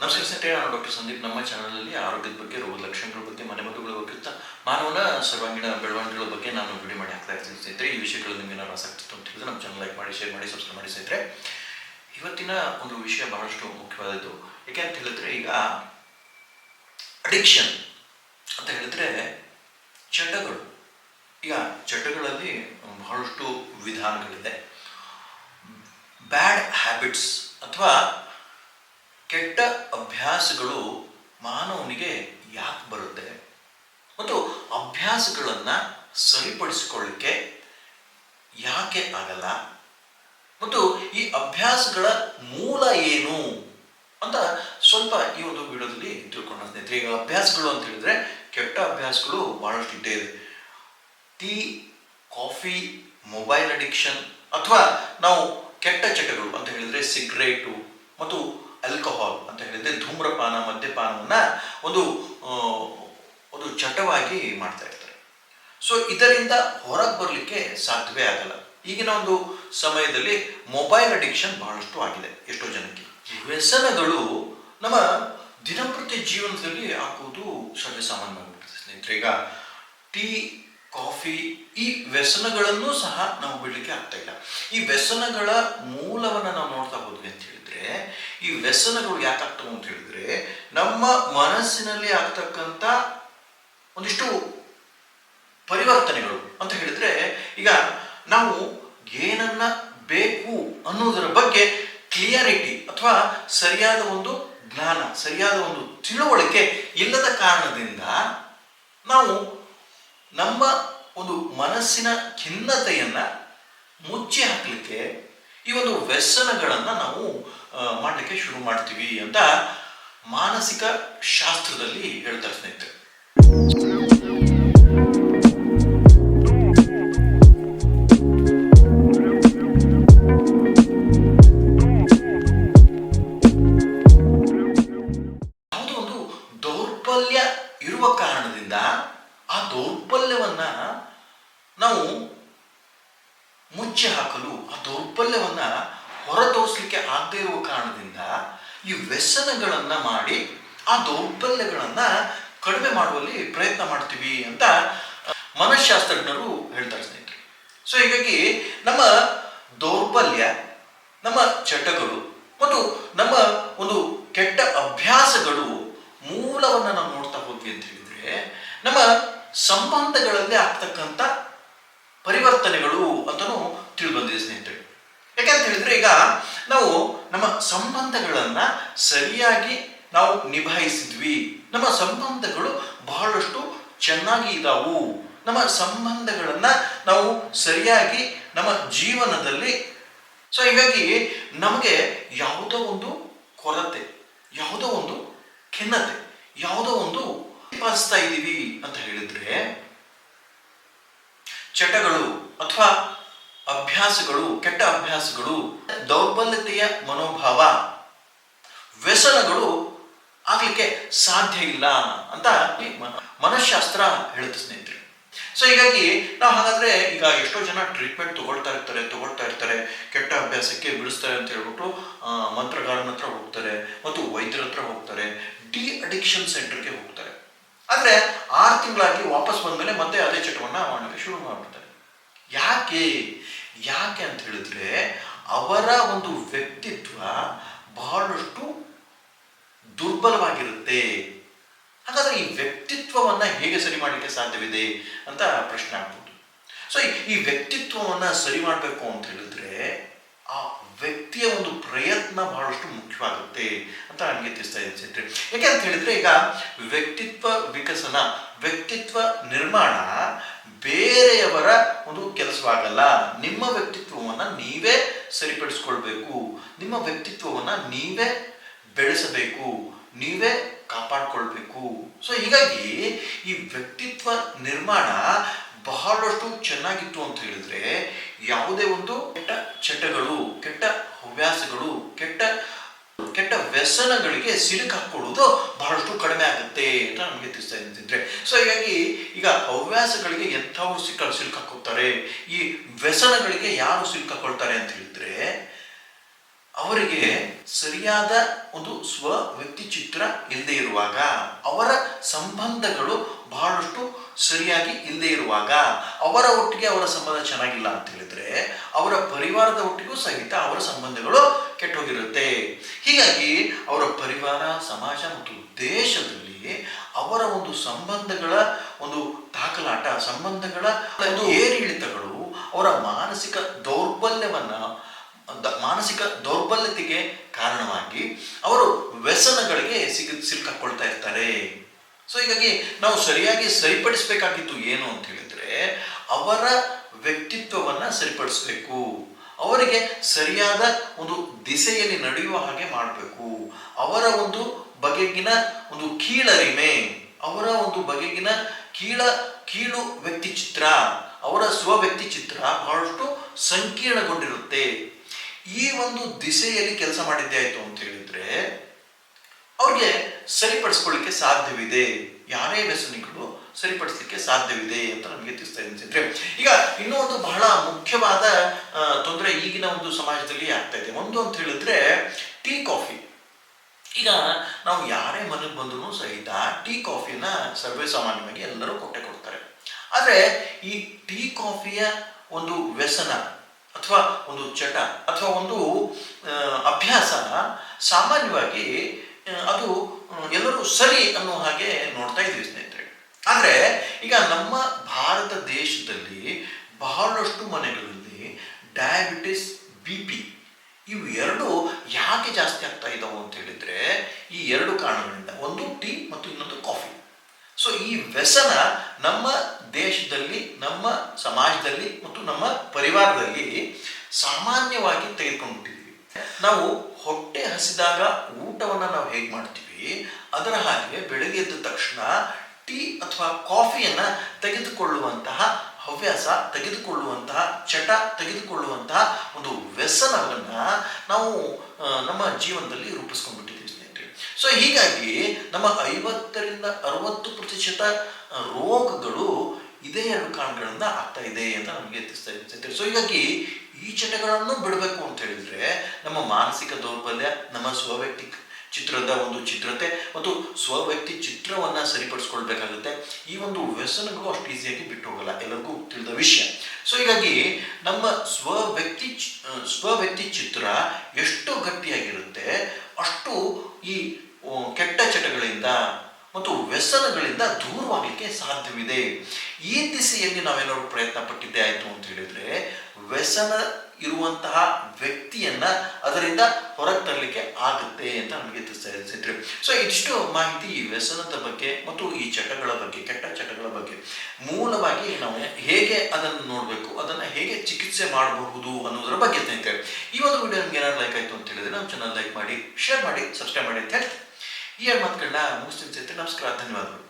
ನಮಸ್ಕಾರ ಸ್ನೇಹಿತರೆ, ನಾನು ಡಾಕ್ಟರ್ ಸಂದೀಪ್. ನಮ್ಮ ಚಾನಲಲ್ಲಿ ಆರೋಗ್ಯದ ಬಗ್ಗೆ, ರೋಗದ ಲಕ್ಷಣಗಳ ಬಗ್ಗೆ, ಮನೆಮದ್ದುಗಳ ಬಗ್ಗೆ ಮಾನವನ ಸರ್ವಾಂಗೀಣ ಬೆಳವಣಿಗೆಗಳ ಬಗ್ಗೆ ನಾನು ವಿಡಿಯೋ ಮಾಡಿ ಹಾಕ್ತಾ ಇರ್ತೀನಿ ಸ್ನೇಹಿತರೆ. ಈ ವಿಷಯಗಳು ನಿಮಗೆ ನಾನು ಆಸಕ್ತಿ ಅಂತ ಹೇಳಿದ್ರೆ ನಮ್ಮ ಚಾನಲ್ ಲೈಕ್ ಮಾಡಿ ಶೇರ್ ಮಾಡಿ ಸಬ್ಸ್ಕ್ರೈಬ್ ಮಾಡಿ ಸ್ನೇಹಿತರೆ. ಇವತ್ತಿನ ಒಂದು ವಿಷಯ ಬಹಳಷ್ಟು ಮುಖ್ಯವಾದದ್ದು. ಯಾಕೆ ಅಂತ ಹೇಳಿದ್ರೆ, ಈಗ ಅಡಿಕ್ಷನ್ ಅಂತ ಹೇಳಿದ್ರೆ ಚಟಗಳು ಈಗ ಚಟಗಳಲ್ಲಿ ಬಹಳಷ್ಟು ವಿಧಾನಗಳಿದೆ. ಬ್ಯಾಡ್ ಹ್ಯಾಬಿಟ್ಸ್ ಅಥವಾ ಕೆಟ್ಟ ಅಭ್ಯಾಸಗಳು ಮಾನವನಿಗೆ ಯಾಕೆ ಬರುತ್ತೆ? ಮತ್ತು ಅಭ್ಯಾಸಗಳನ್ನು ಸರಿಪಡಿಸಿಕೊಳ್ಳಿಕ್ಕೆ ಯಾಕೆ ಆಗಲ್ಲ? ಮತ್ತು ಈ ಅಭ್ಯಾಸಗಳ ಮೂಲ ಏನು ಅಂತ ಸ್ವಲ್ಪ ಈ ಒಂದು ವಿಡಿಯೋದಲ್ಲಿ ತಿಳ್ಕೊಂಡು ಸ್ನೇಹಿತರೆ ಈಗ ಅಭ್ಯಾಸಗಳು ಅಂತ ಹೇಳಿದ್ರೆ ಕೆಟ್ಟ ಅಭ್ಯಾಸಗಳು ಬಹಳಷ್ಟು ಇದ್ದೇ ಇದೆ. ಟೀ, ಕಾಫಿ, ಮೊಬೈಲ್ ಅಡಿಕ್ಷನ್ ಅಥವಾ ನಾವು ಕೆಟ್ಟ ಚಟಗಳು ಅಂತ ಹೇಳಿದ್ರೆ ಸಿಗರೇಟು ಮತ್ತು ಆಲ್ಕೋಹಾಲ್ ಅಂತ ಹೇಳಿದ್ರೆ ಧೂಮ್ರಪಾನ, ಮದ್ಯಪಾನವನ್ನು ಒಂದು ಒಂದು ಚಟವಾಗಿ ಮಾಡ್ತಾ ಇರ್ತಾರೆ. ಸೊ ಇದರಿಂದ ಹೊರಗೆ ಬರಲಿಕ್ಕೆ ಸಾಧ್ಯವೇ ಆಗಲ್ಲ. ಈಗಿನ ಒಂದು ಸಮಯದಲ್ಲಿ ಮೊಬೈಲ್ ಅಡಿಕ್ಷನ್ ಬಹಳಷ್ಟು ಆಗಿದೆ, ಎಷ್ಟೋ ಜನಕ್ಕೆ. ವ್ಯಸನಗಳು ನಮ್ಮ ದಿನಂಪ್ರತಿ ಜೀವನದಲ್ಲಿ ಹಾಕುವುದು ಸರ್ವೇ ಸಾಮಾನ್ಯವಾಗಿಬಿಟ್ಟಿದೆ ಸ್ನೇಹಿತರೆ. ಈಗ ಟೀ ಕಾಫಿ, ಈ ವ್ಯಸನಗಳನ್ನು ಸಹ ನಾವು ಬಿಡಲಿಕ್ಕೆ ಆಗ್ತಾ ಇಲ್ಲ. ಈ ವ್ಯಸನಗಳ ಮೂಲವನ್ನು ನಾವು ನೋಡ್ತಾ ಹೋದ್ವಿ ಅಂತ ಹೇಳಿದ್ರೆ, ಈ ವ್ಯಸನಗಳು ಯಾಕಾಗ್ತವೆ ಅಂತ ಹೇಳಿದ್ರೆ, ನಮ್ಮ ಮನಸ್ಸಿನಲ್ಲಿ ಆಗ್ತಕ್ಕಂಥ ಒಂದಿಷ್ಟು ಪರಿವರ್ತನೆಗಳು ಅಂತ ಹೇಳಿದ್ರೆ, ಈಗ ನಾವು ಏನನ್ನ ಬೇಕು ಅನ್ನೋದರ ಬಗ್ಗೆ ಕ್ಲಿಯರಿಟಿ ಅಥವಾ ಸರಿಯಾದ ಒಂದು ಜ್ಞಾನ, ಸರಿಯಾದ ಒಂದು ತಿಳುವಳಿಕೆ ಇಲ್ಲದ ಕಾರಣದಿಂದ ನಾವು ನಮ್ಮ ಒಂದು ಮನಸ್ಸಿನ ಖಿನ್ನತೆಯನ್ನ ಮುಚ್ಚಿ ಹಾಕಲಿಕ್ಕೆ ಈ ಒಂದು ವ್ಯಸನಗಳನ್ನು ನಾವು ಮಾಡಲಿಕ್ಕೆ ಶುರು ಮಾಡ್ತೀವಿ ಅಂತ ಮಾನಸಿಕ ಶಾಸ್ತ್ರದಲ್ಲಿ ಹೇಳ್ತಾರೆ ಸ್ನೇಹಿತರೆ. ಯಾವುದೋ ಒಂದು ದೌರ್ಬಲ್ಯ ಇರುವ ಕಾರಣದಿಂದ ಆ ದೌರ್ಬಲ್ಯವನ್ನ ನಾವು ಮುಚ್ಚಿ ಹಾಕಲು, ಆ ದೌರ್ಬಲ್ಯವನ್ನ ಹೊರತೋರಿಸಲಿಕ್ಕೆ ಆಗದೇ ಇರುವ ಕಾರಣದಿಂದ ಈ ವ್ಯಸನಗಳನ್ನ ಮಾಡಿ ಆ ದೌರ್ಬಲ್ಯಗಳನ್ನ ಕಡಿಮೆ ಮಾಡುವಲ್ಲಿ ಪ್ರಯತ್ನ ಮಾಡ್ತೀವಿ ಅಂತ ಮನಃಶಾಸ್ತ್ರಜ್ಞರು ಹೇಳ್ತಾರೆ ಸ್ನೇಹಿತರು. ಸೊ ಹೀಗಾಗಿ ನಮ್ಮ ದೌರ್ಬಲ್ಯ, ನಮ್ಮ ಚಟಗಳು ಮತ್ತು ನಮ್ಮ ಒಂದು ಕೆಟ್ಟ ಅಭ್ಯಾಸಗಳು ಮೂಲವನ್ನು ನಾವು ನೋಡ್ತಾ ಹೋದ್ವಿ ಅಂತ ಹೇಳಿದ್ರೆ, ನಮ್ಮ ಸಂಬಂಧಗಳಲ್ಲಿ ಆಗ್ತಕ್ಕಂಥ ಪರಿವರ್ತನೆಗಳು ಅಂತಲೂ ತಿಳಿದು ಬಂದಿದೆ ಸ್ನೇಹಿತರೆ ಯಾಕೆಂತ ಹೇಳಿದ್ರೆ ಈಗ ನಾವು ನಮ್ಮ ಸಂಬಂಧಗಳನ್ನ ಸರಿಯಾಗಿ ನಾವು ನಿಭಾಯಿಸಿದ್ವಿ. ನಮ್ಮ ಸಂಬಂಧಗಳು ಬಹಳಷ್ಟು ಚೆನ್ನಾಗಿ ಇದಾವು. ನಮ್ಮ ಸಂಬಂಧಗಳನ್ನ ನಾವು ಸರಿಯಾಗಿ ನಮ್ಮ ಜೀವನದಲ್ಲಿ ಸೊ ಹೀಗಾಗಿ ನಮಗೆ ಯಾವುದೋ ಒಂದು ಕೊರತೆ, ಯಾವುದೋ ಒಂದು ಖಿನ್ನತೆ, ಯಾವುದೋ ಒಂದು ಪಾಲಿಸ್ತಾ ಇದ್ದೀವಿ ಅಂತ ಹೇಳಿದ್ರೆ, ಚಟಗಳು ಅಥವಾ ಅಭ್ಯಾಸಗಳು, ಕೆಟ್ಟ ಅಭ್ಯಾಸಗಳು, ದೌರ್ಬಲ್ಯತೆಯ ಮನೋಭಾವ, ವ್ಯಸನಗಳು ಆಗ್ಲಿಕ್ಕೆ ಸಾಧ್ಯ ಇಲ್ಲ ಅಂತ ಮನಶಾಸ್ತ್ರ ಹೇಳುತ್ತೆ ಸ್ನೇಹಿತರೆ. ಸೊ ಹೀಗಾಗಿ ನಾವು ಹಾಗಾದ್ರೆ ಈಗ ಎಷ್ಟೋ ಜನ ಟ್ರೀಟ್ಮೆಂಟ್ ತಗೊಳ್ತಾ ಇರ್ತಾರೆ ತಗೊಳ್ತಾ ಇರ್ತಾರೆ, ಕೆಟ್ಟ ಅಭ್ಯಾಸಕ್ಕೆ ಬಿಡಿಸ್ತಾರೆ ಅಂತ ಹೇಳ್ಬಿಟ್ಟು ಮಂತ್ರಗಾರನ ಹತ್ರ ಹೋಗ್ತಾರೆ, ಮತ್ತು ವೈದ್ಯರ ಹತ್ರ ಹೋಗ್ತಾರೆ ಡಿ ಅಡಿಕ್ಷನ್ ಸೆಂಟರ್ಗೆ ಹೋಗ್ತಾರೆ. ಆದ್ರೆ ಆರು ತಿಂಗಳಾಗಿ ವಾಪಸ್ ಬಂದಮೇಲೆ ಮತ್ತೆ ಅದೇ ಚಟವನ್ನ ಮಾಡಲಿಕ್ಕೆ ಶುರು ಮಾಡ್ಬಿಡ್ತಾರೆ. ಯಾಕೆ? ಯಾಕೆ ಅಂತ ಹೇಳಿದ್ರೆ ಅವರ ಒಂದು ವ್ಯಕ್ತಿತ್ವ ಬಹಳಷ್ಟು ದುರ್ಬಲವಾಗಿರುತ್ತೆ. ಹಾಗಾದ್ರೆ ಈ ವ್ಯಕ್ತಿತ್ವವನ್ನ ಹೇಗೆ ಸರಿ ಮಾಡಲಿಕ್ಕೆ ಸಾಧ್ಯವಿದೆ ಅಂತ ಪ್ರಶ್ನೆ ಆಗ್ಬೋದು. ಸೊ ಈ ವ್ಯಕ್ತಿತ್ವವನ್ನ ಸರಿ ಮಾಡಬೇಕು ಅಂತ ಹೇಳಿದ್ರೆ ವ್ಯಕ್ತಿಯ ಒಂದು ಪ್ರಯತ್ನ ಬಹಳಷ್ಟು ಮುಖ್ಯವಾಗುತ್ತೆ ಅಂತ ನನಗೆ ತಿಳಿಸ್ತಾ ಇದೆ ಯಾಕೆ ಅಂತ ಹೇಳಿದ್ರೆ ಈಗ ವ್ಯಕ್ತಿತ್ವ ವಿಕಸನ, ವ್ಯಕ್ತಿತ್ವ ನಿರ್ಮಾಣ ಬೇರೆಯವರ ಒಂದು ಕೆಲಸವಾಗಲ್ಲ. ನಿಮ್ಮ ವ್ಯಕ್ತಿತ್ವವನ್ನು ನೀವೇ ಸರಿಪಡಿಸ್ಕೊಳ್ಬೇಕು. ನಿಮ್ಮ ವ್ಯಕ್ತಿತ್ವವನ್ನು ನೀವೇ ಬೆಳೆಸಬೇಕು. ನೀವೇ ಕಾಪಾಡ್ಕೊಳ್ಬೇಕು. ಸೊ ಹೀಗಾಗಿ ಈ ವ್ಯಕ್ತಿತ್ವ ನಿರ್ಮಾಣ ಬಹಳಷ್ಟು ಚೆನ್ನಾಗಿತ್ತು ಅಂತ ಹೇಳಿದ್ರೆ ಯಾವುದೇ ಒಂದು ಕೆಟ್ಟ ಚಟಗಳು, ಕೆಟ್ಟ ಹವ್ಯಾಸಗಳು, ಕೆಟ್ಟ ಕೆಟ್ಟ ವ್ಯಸನಗಳಿಗೆ ಸಿಲುಕಾಕೊಳ್ಳೋದು ಬಹಳಷ್ಟು ಕಡಿಮೆ ಆಗುತ್ತೆ ಅಂತ ನಮಗೆ ತಿಳಿಸ್ತಾ ಇದ್ದಿದ್ರೆ ಸೊ ಹೀಗಾಗಿ ಈಗ ಹವ್ಯಾಸಗಳಿಗೆ ಎಂಥವ್ರು ಸಿಕ್ಕ ಸಿಲುಕಾಕೋತಾರೆ ಈ ವ್ಯಸನಗಳಿಗೆ ಯಾರು ಸಿಲುಕಾಕೊಳ್ತಾರೆ ಅಂತ ಹೇಳಿದ್ರೆ ಅವರಿಗೆ ಸರಿಯಾದ ಒಂದು ಸ್ವ ವ್ಯಕ್ತಿ ಚಿತ್ರ ಇಲ್ಲದೆ ಇರುವಾಗ, ಅವರ ಸಂಬಂಧಗಳು ಬಹಳಷ್ಟು ಸರಿಯಾಗಿ ಇಲ್ಲದೆ ಇರುವಾಗ, ಅವರ ಒಟ್ಟಿಗೆ ಅವರ ಸಂಬಂಧ ಚೆನ್ನಾಗಿಲ್ಲ ಅಂತ ಹೇಳಿದ್ರೆ, ಅವರ ಪರಿವಾರದ ಒಟ್ಟಿಗೂ ಸಹಿತ ಅವರ ಸಂಬಂಧಗಳು ಕೆಟ್ಟೋಗಿರುತ್ತೆ. ಹೀಗಾಗಿ ಅವರ ಪರಿವಾರ, ಸಮಾಜ ಮತ್ತು ದೇಶದಲ್ಲಿ ಅವರ ಒಂದು ಸಂಬಂಧಗಳ ಒಂದು ದಾಖಲಾಟ, ಸಂಬಂಧಗಳ ಏರಿಳಿತಗಳು ಅವರ ಮಾನಸಿಕ ದೌರ್ಬಲ್ಯವನ್ನ ಮಾನಸಿಕ ದೌರ್ಬಲ್ಯತೆಗೆ ಕಾರಣವಾಗಿ ಅವರು ವ್ಯಸನಗಳಿಗೆ ಸಿಗ ಸಿಲ್ಕೊಳ್ತಾ ಇರ್ತಾರೆ. ಸೊ ಹೀಗಾಗಿ ನಾವು ಸರಿಯಾಗಿ ಸರಿಪಡಿಸಬೇಕಾಗಿತ್ತು ಏನು ಅಂತ ಹೇಳಿದ್ರೆ, ಅವರ ವ್ಯಕ್ತಿತ್ವವನ್ನು ಸರಿಪಡಿಸಬೇಕು. ಅವರಿಗೆ ಸರಿಯಾದ ಒಂದು ದಿಸೆಯಲ್ಲಿ ನಡೆಯುವ ಹಾಗೆ ಮಾಡಬೇಕು. ಅವರ ಒಂದು ಬಗೆಗಿನ ಒಂದು ಕೀಳರಿಮೆ ಅವರ ಒಂದು ಬಗೆಗಿನ ಕೀಳ, ಕೀಳು ವ್ಯಕ್ತಿ ಚಿತ್ರ ಅವರ ಸ್ವ ವ್ಯಕ್ತಿ ಚಿತ್ರ ಬಹಳಷ್ಟು ಸಂಕೀರ್ಣಗೊಂಡಿರುತ್ತೆ. ಈ ಒಂದು ದಿಸೆಯಲ್ಲಿ ಕೆಲಸ ಮಾಡಿದ್ದೆ ಆಯಿತು ಅಂತ ಹೇಳಿದ್ರೆ, ಅವ್ರಿಗೆ ಸರಿಪಡಿಸ್ಕೊಳ್ಳಿಕ್ಕೆ ಸಾಧ್ಯವಿದೆ. ಯಾರೇ ವ್ಯಸನಿಗಳು ಸರಿಪಡಿಸ್ಲಿಕ್ಕೆ ಸಾಧ್ಯವಿದೆ ಅಂತ ನಮಗೆ ತಿಳಿಸ್ತಾ ಇದ್ರೆ ಈಗ ಇನ್ನೂ ಒಂದು ಬಹಳ ಮುಖ್ಯವಾದ ತೊಂದರೆ ಈಗಿನ ಒಂದು ಸಮಾಜದಲ್ಲಿ ಆಗ್ತಾ ಇದೆ. ಒಂದು ಅಂತ ಹೇಳಿದ್ರೆ, ಟೀ ಕಾಫಿ. ಈಗ ನಾವು ಯಾರೇ ಮನೆಗೆ ಬಂದರೂ ಸಹಿತ ಟೀ ಕಾಫಿನ ಸರ್ವೇ ಸಾಮಾನ್ಯವಾಗಿ ಎಲ್ಲರೂ ಕೊಟ್ಟೆ ಕೊಡ್ತಾರೆ. ಆದರೆ ಈ ಟೀ ಕಾಫಿಯ ಒಂದು ವ್ಯಸನ ಅಥವಾ ಒಂದು ಚಟ ಅಥವಾ ಒಂದು ಅಭ್ಯಾಸನ ಅಭ್ಯಾಸ ಸಾಮಾನ್ಯವಾಗಿ ಅದು ಎಲ್ಲರೂ ಸರಿ ಅನ್ನೋ ಹಾಗೆ ನೋಡ್ತಾ ಇದ್ವಿ ಸ್ನೇಹಿತರೆ. ಆದರೆ, ಈಗ ನಮ್ಮ ಭಾರತ ದೇಶದಲ್ಲಿ ಬಹಳಷ್ಟು ಮನೆಗಳಲ್ಲಿ ಡಯಾಬಿಟಿಸ್ ಬಿ ಪಿ ಇವು ಎರಡು ಯಾಕೆ ಜಾಸ್ತಿ ಆಗ್ತಾ ಇದಾವೆ ಅಂತ ಹೇಳಿದ್ರೆ, ಈ ಎರಡು ಕಾರಣಗಳಿಂದ. ಒಂದು ಟೀ ಮತ್ತು ಇನ್ನೊಂದು ಕಾಫಿ. ಸೊ ಈ ವ್ಯಸನ ನಮ್ಮ ದೇಶದಲ್ಲಿ, ನಮ್ಮ ಸಮಾಜದಲ್ಲಿ ಮತ್ತು ನಮ್ಮ ಪರಿವಾರದಲ್ಲಿ ಸಾಮಾನ್ಯವಾಗಿ ತೆಗೆದುಕೊಂಡ್ಬಿಟ್ಟಿದ್ದೀವಿ. ನಾವು ಹೊಟ್ಟೆ ಹಸಿದಾಗ ಊಟವನ್ನು ನಾವು ಹೇಗೆ ಮಾಡ್ತೀವಿ, ಅದರ ಹಾಗೆ ಬೆಳಗ್ಗೆ ಎದ್ದ ತಕ್ಷಣ ಟೀ ಅಥವಾ ಕಾಫಿಯನ್ನು ತೆಗೆದುಕೊಳ್ಳುವಂತಹ ಹವ್ಯಾಸ, ತೆಗೆದುಕೊಳ್ಳುವಂತಹ ಚಟ, ತೆಗೆದುಕೊಳ್ಳುವಂತಹ ಒಂದು ವ್ಯಸನವನ್ನು ನಾವು ನಮ್ಮ ಜೀವನದಲ್ಲಿ ರೂಪಿಸ್ಕೊಂಡ್ಬಿಟ್ಟಿದ್ದೀವಿ. ಸೊ ಹೀಗಾಗಿ ನಮ್ಮ ಐವತ್ತರಿಂದ ಅರವತ್ತು ಪ್ರತಿಶತ ರೋಗಗಳು ಇದೇ ಎರಡು ಕಾರಣಗಳಿಂದ ಆಗ್ತಾ ಇದೆ ಅಂತ ನಮಗೆ ತಿಳಿಸ್ತಾ ಸೊ ಹೀಗಾಗಿ ಈ ಚಟಗಳನ್ನು ಬಿಡಬೇಕು ಅಂತ ಹೇಳಿದ್ರೆ ನಮ್ಮ ಮಾನಸಿಕ ದೌರ್ಬಲ್ಯ, ನಮ್ಮ ಸ್ವವ್ಯಕ್ತಿ ಚಿತ್ರದ ಒಂದು ಚಿತ್ರತೆ ಮತ್ತು ಸ್ವವ್ಯಕ್ತಿ ಚಿತ್ರವನ್ನ ಸರಿಪಡಿಸ್ಕೊಳ್ಬೇಕಾಗುತ್ತೆ. ಈ ಒಂದು ವ್ಯಸನಗಳು ಅಷ್ಟು ಈಸಿಯಾಗಿ ಬಿಟ್ಟು ಹೋಗಲ್ಲ. ಎಲ್ಲರಿಗೂ ತಿಳಿದ ವಿಷಯ. ಸೊ ಹೀಗಾಗಿ ನಮ್ಮ ಸ್ವವ್ಯಕ್ತಿ ಸ್ವವ್ಯಕ್ತಿ ಚಿತ್ರ ಎಷ್ಟು ಗಟ್ಟಿಯಾಗಿರುತ್ತೆ ಅಷ್ಟು ಈ ಆ, ಕೆಟ್ಟ ಚಟಗಳಿಂದ ಮತ್ತು ವ್ಯಸನಗಳಿಂದ ದೂರವಾಗಲಿಕ್ಕೆ ಸಾಧ್ಯವಿದೆ. ಈ ದಿಸೆಯಲ್ಲಿ ನಾವೇನಾದ್ರು ಪ್ರಯತ್ನ ಪಟ್ಟಿದ್ದೇ ಆಯಿತು ಅಂತ ಹೇಳಿದ್ರೆ, ವ್ಯಸನ ಇರುವಂತಹ ವ್ಯಕ್ತಿಯನ್ನ ಅದರಿಂದ ಹೊರಗೆ ತರಲಿಕ್ಕೆ ಆಗುತ್ತೆ ಅಂತ ನಮಗೆ ತಿಳಿಸಿದ್ರು. ಸೊ ಇದಿಷ್ಟು ಮಾಹಿತಿ ಈ ವ್ಯಸನದ ಬಗ್ಗೆ ಮತ್ತು ಈ ಚಟಗಳ ಬಗ್ಗೆ, ಕೆಟ್ಟ ಚಟಗಳ ಬಗ್ಗೆ. ಮೂಲವಾಗಿ ನಾವು ಹೇಗೆ ಅದನ್ನು ನೋಡಬೇಕು, ಅದನ್ನು ಹೇಗೆ ಚಿಕಿತ್ಸೆ ಮಾಡಬಹುದು ಅನ್ನೋದರ ಬಗ್ಗೆ ಸ್ನೇಹಿತರೆ ಈ ಒಂದು ವಿಡಿಯೋ ನಿಮ್ಗೆ ಏನಾದ್ರು ಲೈಕ್ ಆಯಿತು ಅಂತ ಹೇಳಿದ್ರೆ ನಮ್ಮ ಚಾನಲ್ ಲೈಕ್ ಮಾಡಿ ಶೇರ್ ಮಾಡಿ ಸಬ್ಸ್ಕ್ರೈಬ್ ಮಾಡಿ ಅಂತ ಹೇಳ್ತೀನಿ. ಈ ಎರಡು ಮಾತುಗಳನ್ನ ಮುಗಿಸ್ತೀನಿ ಸ್ನೇಹಿತರೆ ನಮಸ್ಕಾರ ಧನ್ಯವಾದಗಳು.